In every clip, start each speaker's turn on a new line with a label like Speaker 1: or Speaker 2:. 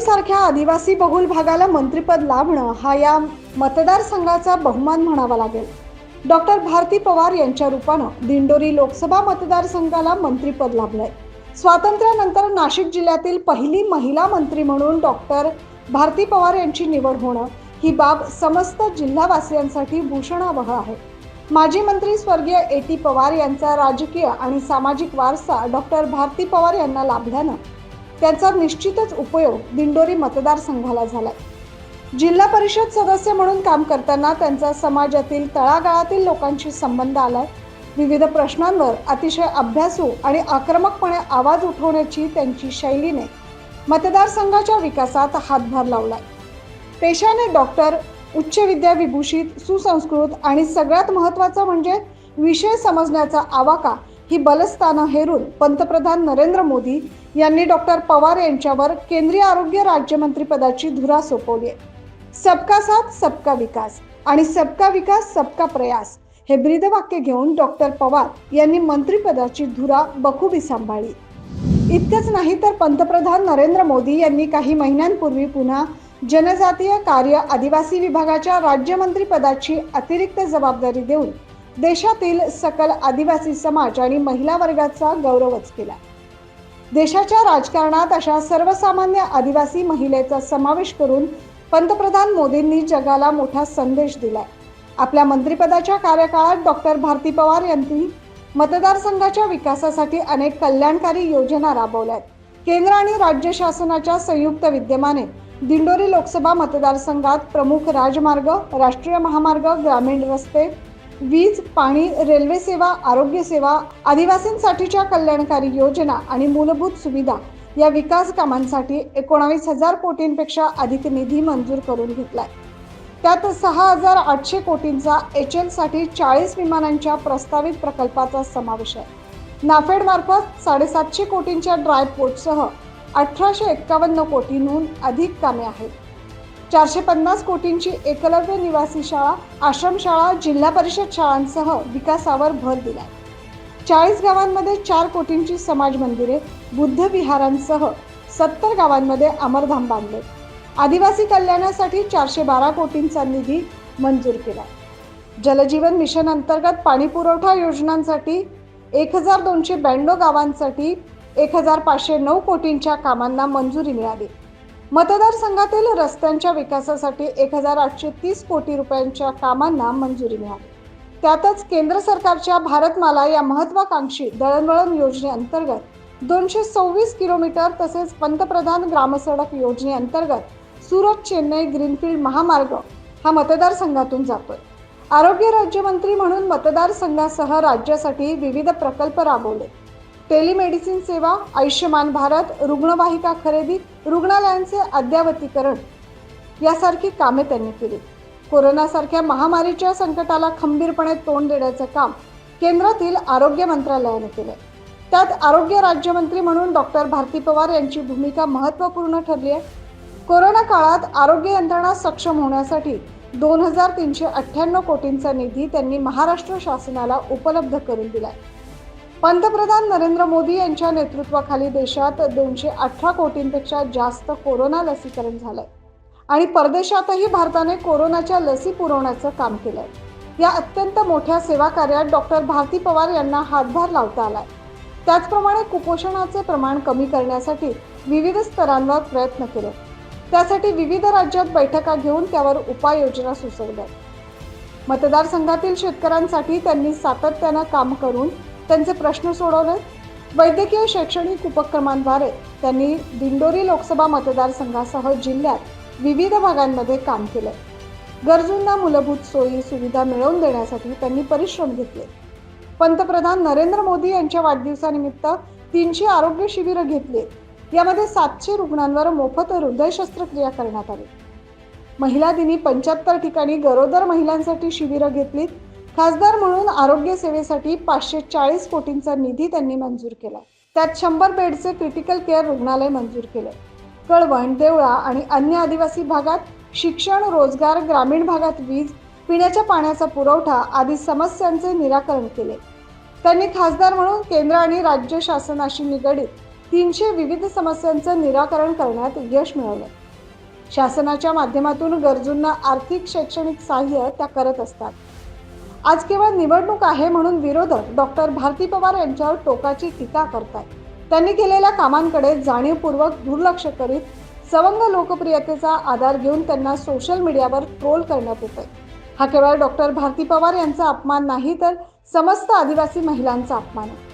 Speaker 1: सारख्या आदिवासी बहुल भागाला मंत्रिपद लाभणं हा या मतदारसंघाचा बहुमान म्हणावा लागेल. डॉक्टर भारती पवार यांच्या रूपानं दिंडोरी लोकसभा मतदारसंघाला मंत्रिपद लाभलंय. स्वातंत्र्यानंतर नाशिक जिल्ह्यातील पहिली महिला मंत्री म्हणून डॉक्टर भारती पवार यांची निवड होणं ही बाब समस्त जिल्हावासियांसाठी भूषणावह आहे. माजी मंत्री स्वर्गीय ए टी पवार यांचा राजकीय आणि सामाजिक वारसा डॉक्टर भारती पवार यांना लाभल्यानं त्यांचा निश्चितच उपयोग दिंडोरी मतदारसंघाला झाला जिल्हा परिषद सदस्य म्हणून काम करताना त्यांचा समाजातील तळागाळातील लोकांशी संबंध आलाय. विविध प्रश्नांवर अतिशय अभ्यासू आणि आक्रमकपणे आवाज उठवण्याची त्यांची शैलीने मतदारसंघाच्या विकासात हातभार लावलाय. पेशाने डॉक्टर उच्च विद्या विभूषित सुसंस्कृत आणि सगळ्यात महत्त्वाचं म्हणजे विषय समजण्याचा आवाका ही बलस्थानं हेरून पंतप्रधान नरेंद्र मोदी यांनी डॉक्टर पवार यांच्यावर केंद्रीय आरोग्य राज्यमंत्रीपदाची धुरा सोपवली आहे. सबका साथ सबका विकास आणि सबका विकास सबका प्रयास हे ब्रीदवाक्य घेऊन डॉक्टर पवार यांनी मंत्रिपदाची धुरा बखुबी सांभाळली. इतकंच नाही तर पंतप्रधान नरेंद्र मोदी यांनी काही महिन्यांपूर्वी पुन्हा जनजातीय कार्य आदिवासी विभागाच्या राज्यमंत्रीपदाची अतिरिक्त जबाबदारी देऊन देशातील सकल आदिवासी समाज आणि महिला वर्गाचा गौरवच केला. देशाच्या राजकारणात अशा सर्वसामान्य आदिवासी महिलेचा समावेश करून पंतप्रधान मोदींनी जगाला मोठा संदेश दिलाय. आपल्या मंत्रिपदाच्या कार्यकाळात डॉक्टर भारती पवार यांनी मतदारसंघाच्या विकासासाठी अनेक कल्याणकारी योजना राबवल्यात. केंद्र आणि राज्य शासनाच्या संयुक्त विद्यमाने दिंडोरी लोकसभा मतदारसंघात प्रमुख राजमार्ग राष्ट्रीय महामार्ग ग्रामीण रस्ते वीज पाणी रेल्वे सेवा आरोग्य सेवा आदिवासींसाठीच्या कल्याणकारी योजना आणि मूलभूत सुविधा या विकास कामांसाठी एकोणावीस हजार कोटींपेक्षा अधिक निधी मंजूर करून घेतलाय. त्यात सहा हजार आठशे कोटींचा एच एलसाठी चाळीस विमानांच्या प्रस्तावित प्रकल्पाचा समावेश आहे. नाफेडमार्फत साडेसातशे कोटींच्या ड्राय पोर्टसह अठराशे एक्कावन्न कोटींहून अधिक कामे आहेत. चारशे पन्नास कोटींची एकलव्य निवासी शाळा आश्रमशाळा जिल्हा परिषद शाळांसह विकासावर भर दिलाय. चाळीस गावांमध्ये चार कोटींची समाज मंदिरे बुद्ध विहारांसह सत्तर गावांमध्ये अमरधाम बांधले. आदिवासी कल्याणासाठी चारशे बारा कोटींचा निधी मंजूर केला. जलजीवन मिशन अंतर्गत पाणी पुरवठा योजनांसाठी एक हजार दोनशे ब्याण्णव गावांसाठी एक हजार पाचशे नऊ कोटींच्या कामांना मंजुरी मिळाली. मतदारसंघातील रस्त्यांच्या विकासासाठी एक हजार आठशे तीस कोटी रुपयांच्या कामांना मंजुरी मिळाली. त्यातच केंद्र सरकारच्या भारतमाला या महत्वाकांक्षी दळणवळण योजनेअंतर्गत दोनशे सव्वीस किलोमीटर तसेच पंतप्रधान ग्रामसडक योजनेअंतर्गत सुरत चेन्नई ग्रीनफील्ड महामार्ग हा मतदारसंघातून जातोय. आरोग्य राज्यमंत्री म्हणून मतदारसंघासह राज्यासाठी विविध प्रकल्प राबवले. टेलिमेडिसिन सेवा आयुष्यमान भारत रुग्णवाहिका खरेदी रुग्णालयांचे अद्यावतीकरण यासारखी कामे त्यांनी केली. कोरोनासारख्या महामारीच्या संकटाला खंबीरपणे तोंड देण्याचं काम केंद्रातील आरोग्य मंत्रालयाने केलं त्यात आरोग्य राज्यमंत्री म्हणून डॉक्टर भारती पवार यांची भूमिका महत्त्वपूर्ण ठरली आहे. कोरोना काळात आरोग्य यंत्रणा सक्षम होण्यासाठी दोन हजार तीनशे अठ्ठ्याण्णव कोटींचा निधी त्यांनी महाराष्ट्र शासनाला उपलब्ध करून दिला आहे पंतप्रधान नरेंद्र मोदी यांच्या नेतृत्वाखाली देशात दोनशे अठरा कोटींपेक्षा जास्त कोरोना लसीकरण झालंय. आणि परदेशातही भारताने कोरोनाच्या लसी पुरवण्याचं काम केलंय. या अत्यंत मोठ्या सेवा कार्यात डॉक्टर भारती पवार यांना हातभार लावता आलाय. त्याचप्रमाणे कुपोषणाचे प्रमाण कमी करण्यासाठी विविध स्तरांवर प्रयत्न केले. त्यासाठी विविध राज्यात बैठका घेऊन त्यावर उपाययोजना सुचवल्या. मतदारसंघातील शेतकऱ्यांसाठी त्यांनी सातत्यानं काम करून त्यांचे प्रश्न सोडवले. वैद्यकीय शैक्षणिक उपक्रमांद्वारे त्यांनी दिंडोरी लोकसभा मतदारसंघासह जिल्ह्यात विविध भागांमध्ये काम केले. गरजूंना मूलभूत सोयी सुविधा मिळवून देण्यासाठी त्यांनी परिश्रम घेतले. पंतप्रधान नरेंद्र मोदी यांच्या वाढदिवसानिमित्त तीनशे आरोग्य शिबिरं घेतली. यामध्ये सातशे रुग्णांवर मोफत हृदय शस्त्रक्रिया करण्यात आली. महिला दिनी पंच्याहत्तर ठिकाणी गरोदर महिलांसाठी शिबिरं घेतलीत. खासदार म्हणून आरोग्य सेवेसाठी पाचशे चाळीस कोटींचा निधी त्यांनी मंजूर केला. त्यात शंभर बेडचे क्रिटिकल केअर रुग्णालय मंजूर केले. कळवण देवळा आणि अन्य आदिवासी भागात शिक्षण रोजगार ग्रामीण भागात वीज पिण्याच्या पाण्याचा पुरवठा आदी समस्यांचे निराकरण केले. त्यांनी खासदार म्हणून केंद्र आणि राज्य शासनाशी निगडीत तीनशे विविध समस्यांचं निराकरण करण्यात यश मिळवलं. शासनाच्या माध्यमातून गरजूंना आर्थिक शैक्षणिक सहाय्य त्या करत असतात. आज केवळ निवडणूक आहे म्हणून विरोधक डॉक्टर भारती पवार यांच्यावर टोकाची टीका करतात त्यांनी केलेल्या कामांकडे जाणीवपूर्वक दुर्लक्ष करीत सवंग लोकप्रियतेचा आधार घेऊन त्यांना सोशल मीडियावर ट्रोल करण्यात येतोय. हा केवळ डॉक्टर भारती पवार यांचा अपमान नाही तर समस्त आदिवासी महिलांचा अपमान आहे.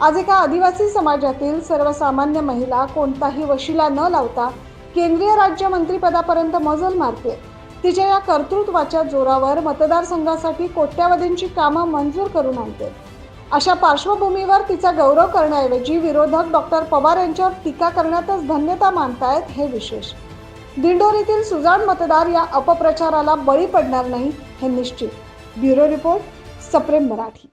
Speaker 1: आज एका आदिवासी समाजातील सर्वसामान्य महिला कोणताही वशिला न लावता केंद्रीय राज्यमंत्रीपदापर्यंत मजल मारते तिच्या या कर्तृत्वाच्या जोरावर मतदारसंघासाठी कोट्यावधींची कामं मंजूर करून आणते. अशा पार्श्वभूमीवर तिचा गौरव करण्याऐवजी विरोधक डॉक्टर पवार यांच्यावर टीका करण्यातच धन्यता मानतायत हे विशेष. दिंडोरीतील सुजाण मतदार या अपप्रचाराला बळी पडणार नाही हे निश्चित. ब्युरो रिपोर्ट सप्रेम मराठी.